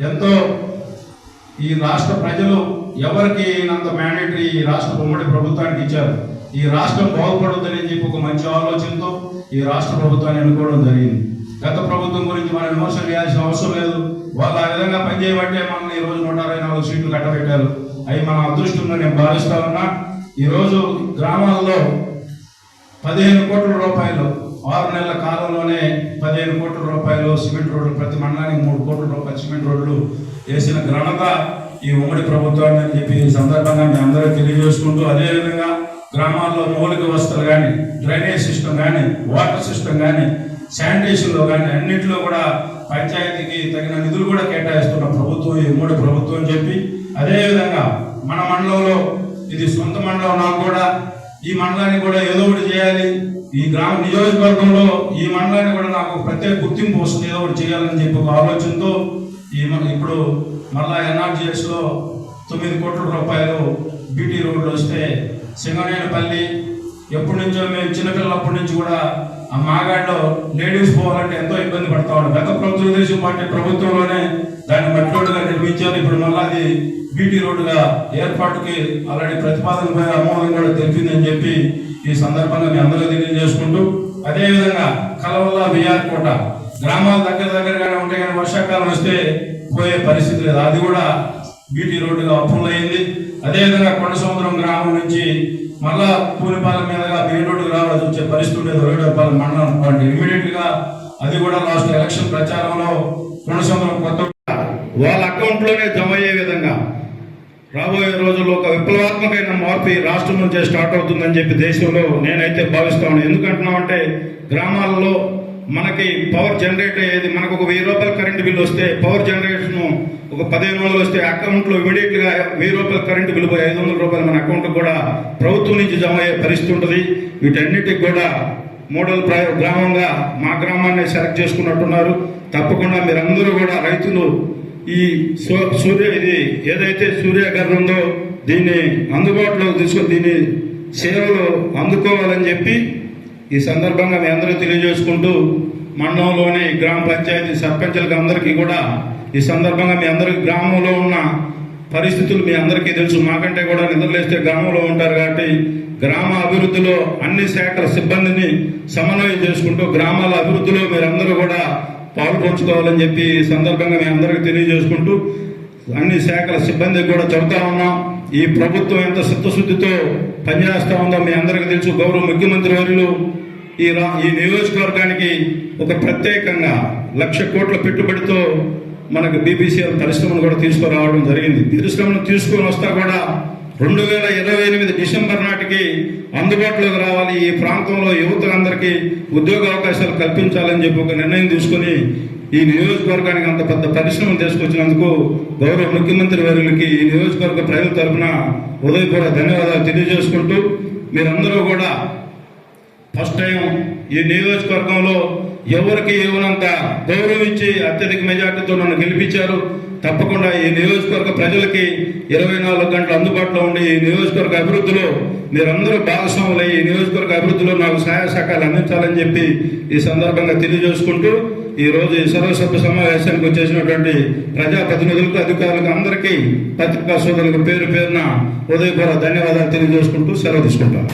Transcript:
ఎంతో ఈ రాష్ట్ర ప్రజలు ఎవరికి అంత మ్యాండేటరీ ఈ రాష్ట్ర ఉమ్మడి ప్రభుత్వానికి ఇచ్చారు. ఈ రాష్ట్రం బాగుపడుతుందని చెప్పి ఒక మంచి ఆలోచనతో ఈ రాష్ట్ర ప్రభుత్వాన్ని ఎన్నుకోవడం జరిగింది. గత ప్రభుత్వం గురించి మనం విమర్శలు చేయాల్సిన అవసరం లేదు. వాళ్ళు ఆ విధంగా పనిచేయబట్టే మనల్ని ఈ రోజు నూట అరవై నాలుగు సీట్లు కట్టబెట్టారు. అవి మన అదృష్టంగా నేను భావిస్తా ఉన్నా. ఈరోజు గ్రామాల్లో పదిహేను కోట్ల రూపాయలు ఆరు నెలల కాలంలోనే పదిహేను కోట్ల రూపాయలు సిమెంట్ రోడ్లు ప్రతి మండలానికి మూడు కోట్ల రూపాయలు సిమెంట్ రోడ్లు వేసిన ఘనత ఈ ఉమ్మడి ప్రభుత్వాన్ని అని చెప్పి ఈ సందర్భంగా మీ అందరూ తెలియజేసుకుంటూ అదేవిధంగా గ్రామాల్లో మౌలిక వ్యవస్థలు కానీ డ్రైనేజ్ సిస్టమ్ కానీ వాటర్ సిస్టమ్ కానీ శానిటేషన్లో కానీ అన్నింటిలో కూడా పంచాయతీకి తగిన నిధులు కూడా కేటాయిస్తున్న ప్రభుత్వం ఈ ఉమ్మడి ప్రభుత్వం అని చెప్పి అదేవిధంగా మన మండలంలో ఇది సొంత మండలం నాకు కూడా ఈ మండలానికి కూడా ఏదో ఒకటి చేయాలి. ఈ గ్రామ నియోజకవర్గంలో ఈ మండలానికి కూడా నాకు ప్రత్యేక గుర్తింపు వస్తుంది. ఏదో ఒకటి చేయాలని చెప్పి ఒక ఆలోచనతో ఈ ఇప్పుడు మళ్ళా ఎన్ఆర్జిఎస్లో తొమ్మిది కోట్ల రూపాయలు బీటీ రోడ్లు వస్తే సింగనేనపల్లి ఎప్పటి నుంచో మేము చిన్నపిల్లలప్పటి నుంచి కూడా ఆ మాగాడిలో లేడీస్ పోవాలంటే ఎంతో ఇబ్బంది పడతా ఉన్నారు. గత ప్రభుత్వ తెలుగుదేశం పార్టీ ప్రభుత్వంలోనే దాన్ని మట్టి రోడ్డుగా నిర్మించారు. ఇప్పుడు మళ్ళీ అది బీటీ రోడ్డుగా ఏర్పాటుకి ఆల్రెడీ ప్రతిపాదన పై ఆమోదం కూడా తెలిపిందని చెప్పి ఈ సందర్భంగా మీ అందరూ తెలియజేసుకుంటూ అదేవిధంగా కలవల్ల బిఆర్ కోట. గ్రామాల దగ్గర దగ్గరగానే ఉంటే కానీ వర్షాకాలం వస్తే పోయే పరిస్థితి లేదు. అది కూడా బీటీ రోడ్డుగా అప్రూవల్ అయింది అదేవిధంగా కొండ సముద్రం గ్రామం నుంచి మళ్ళా పూనిపాలెం మీదుగా మెయిన్ రోడ్డుకు రావాల్సి వచ్చే పరిస్థితి ఉండేది. రోడ్డపాలెం మండలం వాటి ఇమీడియట్గా అది కూడా లాస్ట్ ఎలక్షన్ ప్రచారంలో కొండ సముద్రం కొత్త వాళ్ళ అకౌంట్లోనే జమ అయ్యే విధంగా రాబోయే రోజుల్లో ఒక విప్లవాత్మకమైన మార్పు ఈ రాష్ట్రం నుంచే స్టార్ట్ అవుతుందని చెప్పి దేశంలో నేనైతే భావిస్తాను ఎందుకంటున్నామంటే గ్రామాల్లో మనకి పవర్ జనరేట్ అయ్యేది మనకు ఒక వెయ్యి రూపాయల కరెంటు బిల్లు వస్తే పవర్ జనరేషన్ ఒక పదిహేను వందలు వస్తే అకౌంట్లో ఇమీడియట్గా వెయ్యి రూపాయల కరెంటు బిల్లు పోయి ఐదు వందల రూపాయలు మన అకౌంట్ కూడా ప్రభుత్వం నుంచి జమ అయ్యే పరిస్థితి ఉంటుంది. వీటన్నిటికి కూడా మోడల్ గ్రామంగా మా గ్రామాన్ని సెలెక్ట్ చేసుకున్నట్టున్నారు. తప్పకుండా మీరందరూ కూడా రైతులు ఈ సూ- సూర్య ఇది ఏదైతే సూర్యగర్ ఉందో దీన్ని అందుబాటులో తీసుకొని దీన్ని సేవలు అందుకోవాలని చెప్పి ఈ సందర్భంగా మీ అందరూ తెలియజేసుకుంటూ మండలంలోని గ్రామ పంచాయతీ సర్పంచులకు అందరికీ కూడా ఈ సందర్భంగా మీ అందరికి గ్రామంలో ఉన్న పరిస్థితులు మీ అందరికీ తెలుసు. మాకంటే కూడా నిద్రలేస్తే గ్రామంలో ఉంటారు కాబట్టి గ్రామ అభివృద్ధిలో అన్ని శాఖల సిబ్బందిని సమన్వయం చేసుకుంటూ గ్రామాల అభివృద్ధిలో మీరందరూ కూడా పాల్పంచుకోవాలని చెప్పి ఈ సందర్భంగా మీ అందరికీ తెలియజేసుకుంటూ అన్ని శాఖల సిబ్బందికి కూడా చెబుతా ఉన్నాం. ఈ ప్రభుత్వం ఎంత చిత్తశుద్ధితో పనిచేస్తూ ఉందో మీ అందరికీ తెలుసు గౌరవ ముఖ్యమంత్రి వర్యులు ఈ రా ఈ నియోజకవర్గానికి ఒక ప్రత్యేకంగా లక్ష కోట్ల పెట్టుబడితో మనకు బీబీసీఎల్ పరిశ్రమను కూడా తీసుకురావడం జరిగింది. పరిశ్రమను తీసుకొని వస్తా కూడా రెండు వేల ఇరవై ఎనిమిది డిసెంబర్ నాటికి అందుబాటులోకి రావాలి. ఈ ప్రాంతంలో యువతలందరికీ ఉద్యోగ అవకాశాలు కల్పించాలని చెప్పి ఒక నిర్ణయం తీసుకొని ఈ నియోజకవర్గానికి అంత పెద్ద పరిశ్రమ తీసుకొచ్చినందుకు గౌరవ ముఖ్యమంత్రి వర్యులకి ఈ నియోజకవర్గ ప్రజల తరఫున ఉదయపూర్వ ధన్యవాదాలు తెలియజేసుకుంటూ మీరందరూ కూడా ఫస్ట్ టైం ఈ నియోజకవర్గంలో ఎవరికి ఇవ్వనంత గౌరవించి అత్యధిక మెజార్టీతో నన్ను గెలిపించారు తప్పకుండా ఈ నియోజకవర్గ ప్రజలకి ఇరవై నాలుగు గంటలు అందుబాటులో ఉండి ఈ నియోజకవర్గ అభివృద్ధిలో మీరందరూ భాగస్వాములై ఈ నియోజకవర్గ అభివృద్ధిలో నాకు సహాయ సహకారాలు అందించాలని చెప్పి ఈ సందర్భంగా తెలియజేసుకుంటూ ఈ రోజు ఈ సర్వసభ్య సమావేశానికి వచ్చేసినటువంటి ప్రజాప్రతినిధులకు అధికారులకు అందరికీ పత్రికా సోదరులకు పేరు పేరున ఉదయపూర్వ ధన్యవాదాలు తెలియజేసుకుంటూ సెలవు తీసుకుంటాను.